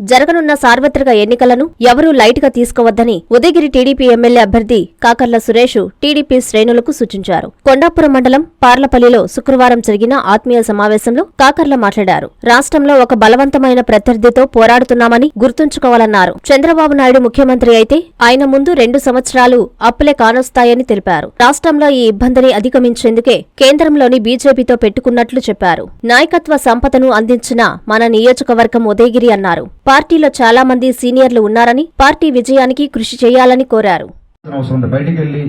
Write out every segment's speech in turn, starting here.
జరగనున్న సార్వత్రిక ఎన్నికలను ఎవరూ లైట్గా తీసుకోవద్దని ఉదయగిరి టీడీపీ ఎమ్మెల్యే అభ్యర్థి కాకర్ల సురేష్ టీడీపీ శ్రేణులకు సూచించారు. కొండాపురం మండలం పార్లపల్లిలో శుక్రవారం జరిగిన ఆత్మీయ సమావేశంలో కాకర్ల మాట్లాడారు. రాష్ట్రంలో ఒక బలవంతమైన ప్రత్యర్థితో పోరాడుతున్నామని గుర్తుంచుకోవాలన్నారు. చంద్రబాబు నాయుడు ముఖ్యమంత్రి అయితే ఆయన ముందు రెండు సంవత్సరాలు అప్పులే కానొస్తాయని తెలిపారు. రాష్ట్రంలో ఈ ఇబ్బందిని అధిగమించేందుకే కేంద్రంలోని బీజేపీతో పెట్టుకున్నట్లు చెప్పారు. నాయకత్వ సంపదను అందించిన మన నియోజకవర్గం ఉదయగిరి అన్నారు. పార్టీలో చాలా మంది సీనియర్లు ఉన్నారని పార్టీ విజయానికి కృషి చేయాలని కోరారు. అవసరం ఉంది బయటికి వెళ్ళి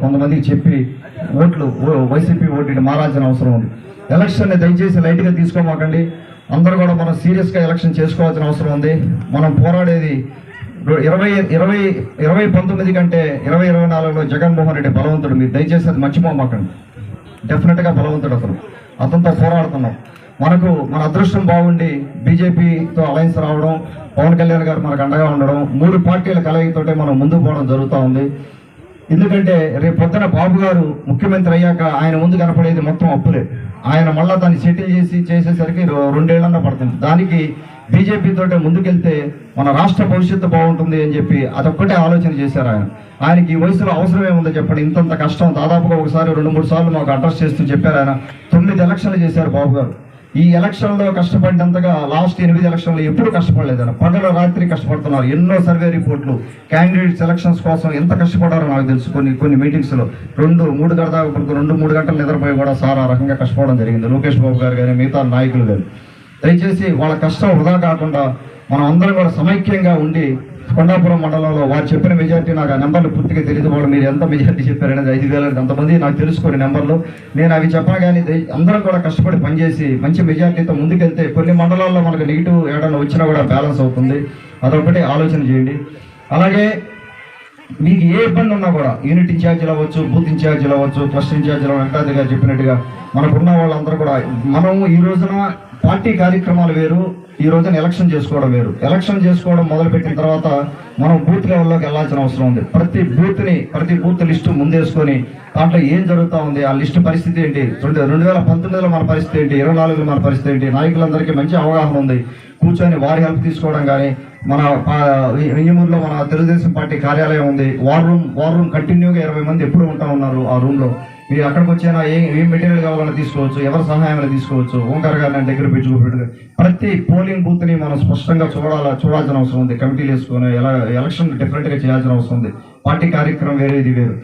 కొంతమందికి చెప్పి ఓట్లు వైసీపీ ఓటు మారాల్సిన అవసరం ఉంది. ఎలక్షన్ దయచేసి లైట్గా తీసుకోమాకండి. అందరూ కూడా మనం సీరియస్గా ఎలక్షన్ చేసుకోవాల్సిన అవసరం ఉంది. మనం పోరాడేది ఇరవై ఇరవై ఇరవై పంతొమ్మిది కంటే ఇరవై ఇరవై నాలుగులో జగన్మోహన్ రెడ్డి బలవంతుడు. మీరు దయచేసి అది మర్చిపోమాకండి. డెఫినెట్గా బలవంతుడు అతను. అతనితో పోరాడుతున్నాం. మనకు మన అదృష్టం బాగుండి బీజేపీతో అలయన్స్ రావడం పవన్ కళ్యాణ్ గారు మనకు అండగా ఉండడం మూడు పార్టీల కలయికతోటే మనం ముందుకు పోవడం జరుగుతూ ఉంది. ఎందుకంటే రేపు పొద్దున బాబు గారు ముఖ్యమంత్రి అయ్యాక ఆయన ముందు కనపడేది మొత్తం అప్పులే. ఆయన మళ్ళీ దాన్ని సెటిల్ చేసి చేసేసరికి రో- రెండేళ్ళన్నా పడుతుంది. దానికి బీజేపీ తోటే ముందుకెళ్తే మన రాష్ట్ర భవిష్యత్తు బాగుంటుంది అని చెప్పి అదొక్కటే ఆలోచన చేశారు ఆయన. ఆయనకి ఈ వయసులో అవసరమే ఉందో చెప్పండి. ఇంతంత కష్టం దాదాపుగా ఒకసారి రెండు మూడు సార్లు మాకు అడ్రస్ చేస్తూ చెప్పారు ఆయన. తొమ్మిది ఎలక్షన్లు చేశారు బాబు గారు. ఈ ఎలక్షన్లో కష్టపడినంతగా లాస్ట్ ఎనిమిది ఎలక్షన్లు ఎప్పుడు కష్టపడలేదు ఆయన. పగల రాత్రి కష్టపడుతున్నారు. ఎన్నో సర్వే రిపోర్ట్లు క్యాండిడేట్స్ ఎలక్షన్స్ కోసం ఎంత కష్టపడారో నాకు తెలుసు. కొన్ని కొన్ని మీటింగ్స్లో రెండు మూడు గంటల ఇప్పుడు రెండు మూడు గంటలు నిద్రపోయి కూడా సార్ ఆ రకంగా కష్టపడడం జరిగింది. లోకేష్ బాబు గారు కానీ మిగతా నాయకులు కానీ దయచేసి వాళ్ళ కష్టం వృధా కాకుండా మనం అందరం కూడా సమైక్యంగా ఉండి కొండాపురం మండలంలో వారు చెప్పిన మెజార్టీ నాకు ఆ నెంబర్లు పూర్తిగా తెలియదు. వాళ్ళు మీరు ఎంత మెజార్టీ చెప్పారనేది ఐదు వేల అంతమంది నాకు తెలుసుకునే నెంబర్లు. నేను అవి చెప్పగానే కానీ అందరం కూడా కష్టపడి పనిచేసి మంచి మెజార్టీతో ముందుకెళ్తే కొన్ని మండలాల్లో మనకు నెగిటివ్ ఏడన్నా వచ్చినా కూడా బ్యాలెన్స్ అవుతుంది. అదొకటి ఆలోచన చేయండి. అలాగే మీకు ఏ ఇబ్బంది ఉన్నా కూడా యూనిట్ ఇన్ఛార్జీలు అవ్వచ్చు బూత్ ఇన్ఛార్జీలు అవ్వచ్చు ట్రస్ట్ ఇన్ఛార్జీలు వెంకటాద్రి గారు చెప్పినట్టుగా మనకున్న వాళ్ళందరూ కూడా మనం ఈ రోజున పార్టీ కార్యక్రమాలు వేరు ఈ రోజున ఎలక్షన్ చేసుకోవడం వేరు. ఎలక్షన్ చేసుకోవడం మొదలుపెట్టిన తర్వాత మనం బూత్ లెవెల్లోకి వెళ్ళాల్సిన అవసరం ఉంది. ప్రతి బూత్ని ప్రతి బూత్ లిస్టు ముందేసుకొని దాంట్లో ఏం జరుగుతూ ఉంది ఆ లిస్టు పరిస్థితి ఏంటి? రెండు రెండు వేల పంతొమ్మిదిలో మన పరిస్థితి ఏంటి? ఇరవై నాలుగులో మన పరిస్థితి ఏంటి? నాయకులందరికీ మంచి అవగాహన ఉంది. కూర్చొని వారి హెల్ప్ తీసుకోవడం కానీ మన వెయ్యమూరులో మన తెలుగుదేశం పార్టీ కార్యాలయం ఉంది. వార్ రూమ్ వార్ రూమ్ కంటిన్యూగా ఇరవై మంది ఎప్పుడు ఉంటా ఉన్నారు ఆ రూమ్లో మీరు అక్కడికి వచ్చినా ఏ ఏం మెటీరియల్ కావాలన్నా తీసుకోవచ్చు ఎవరి సహాయం తీసుకోవచ్చు ఓంకార్ గారిని దగ్గర పెట్టుకోబెట్టు ప్రతి పోలింగ్ బూత్ని మనం స్పష్టంగా చూడాల చూడాల్సిన అవసరం ఉంది. కమిటీలు వేసుకొని ఎలా ఎలక్షన్ డిఫరెంట్గా చేయాల్సిన అవసరం ఉంది. పార్టీ కార్యక్రమం వేరే ఇది వేరు.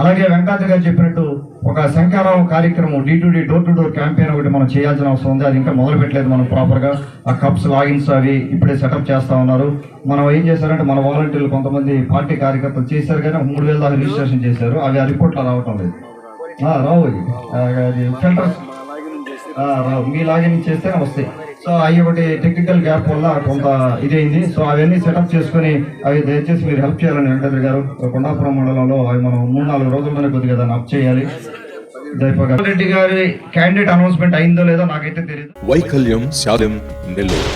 అలాగే వెంకటాద్రి గారు చెప్పినట్టు ఒక శంకారావు కార్యక్రమం D to D door to door campaign ఒకటి మనం చేయాల్సిన అవసరం ఉంది. అది ఇంకా మొదలు పెట్టలేదు మనం ప్రాపర్గా ఆ కప్స్ లాగిన్స్ అవి ఇప్పుడే సెటప్ చేస్తా ఉన్నారు. మనం ఏం చేశారంటే మన వాలంటీర్లు కొంతమంది పార్టీ కార్యకర్తలు చేశారు కానీ మూడు వేల దాకా రిజిస్ట్రేషన్ చేశారు. అవి ఆ రిపోర్ట్లో రావటం లేదు. రావు అవి. అది ఫిల్టర్స్ రావు. మీ లాగిన్ చేస్తేనే వస్తాయి. సో అవి ఒకటి టెక్నికల్ గ్యాప్ వల్ల కొంత ఇదైంది. సో అవన్నీ సెటప్ చేసుకుని అవి దయచేసి మీరు హెల్ప్ చేయాలని వెంకటేశ్వర గారు కొండాపురం మండలంలో అవి మనం మూడు నాలుగు రోజుల్లోనే కొద్దిగా దాన్ని అప్ చేయాలి. రెడ్డి గారి క్యాండిడేట్ అనౌన్స్మెంట్ అయిందో లేదో నాకైతే తెలియదు వైకల్యం శాలం నెల్లూరు.